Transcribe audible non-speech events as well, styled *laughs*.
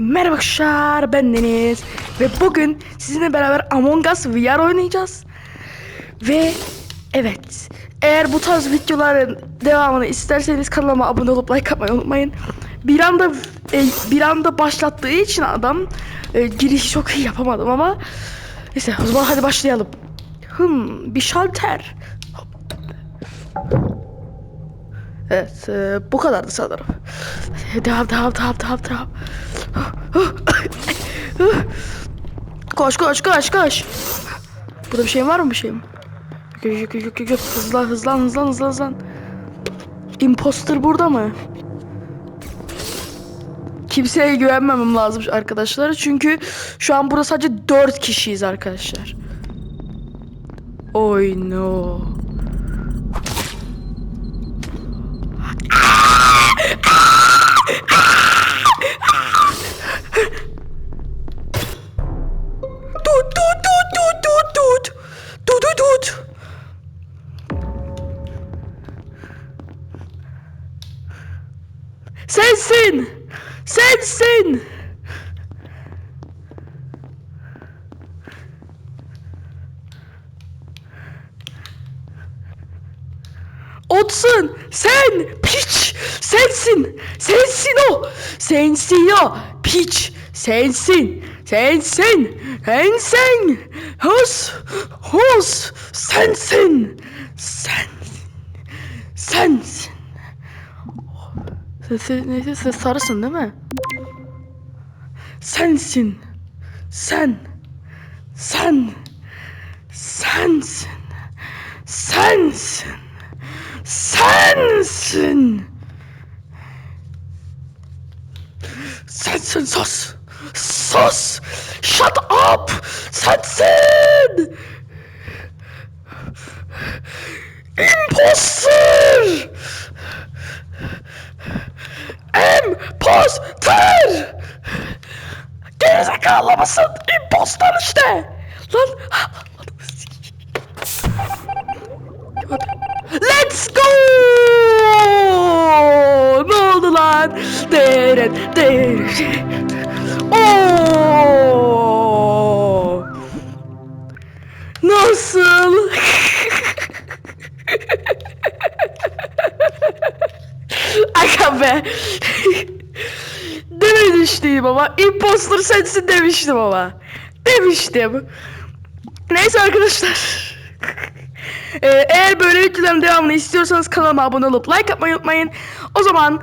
Merhaba arkadaşlar ben Deniz ve bugün sizinle beraber Among Us VR oynayacağız. Ve evet eğer bu tarz videoların devamını isterseniz kanalıma abone olup like atmayı unutmayın. Bir anda e, bir anda başlattığı için adam e, girişi çok iyi yapamadım ama neyse o zaman hadi başlayalım. Hmm, bir şalter. Evet, e, bu kadardı sanırım. Devam, devam, devam, devam, devam. koş, koş, koş, koş. Burada bir şey var mı bir şey mi? Yok, yok, yok, yok, yok. Hızlan, hızlan, hızlan, hızlan, hızlan. Imposter burada mı? Kimseye güvenmemem lazım arkadaşlar. Çünkü şu an burada sadece 4 kişiyiz arkadaşlar. Oy no. Tut tut tut tut tut tut. Tut tut tut. Sensin. Sensin. Otsun sen piç sensin sensin o sensin o piç sensin sensin sensin hus hus sensin sen sensin Sesi neyse sen sarısın değil mi? Sensin sen sen sensin sensin sensin. Sensin sus. Sus. Shut up. Sensin. İmposter. İmposter. Gerizekalı mısın? İmposter işte. Lan Deren, deren. Oo! Nasıl? *laughs* Aga be. Dememiştim ama. Imposter sensin demiştim ama. Demiştim. Neyse arkadaşlar. Ee, eğer böyle videoların devamını istiyorsanız kanalıma abone olup like atmayı unutmayın. O zaman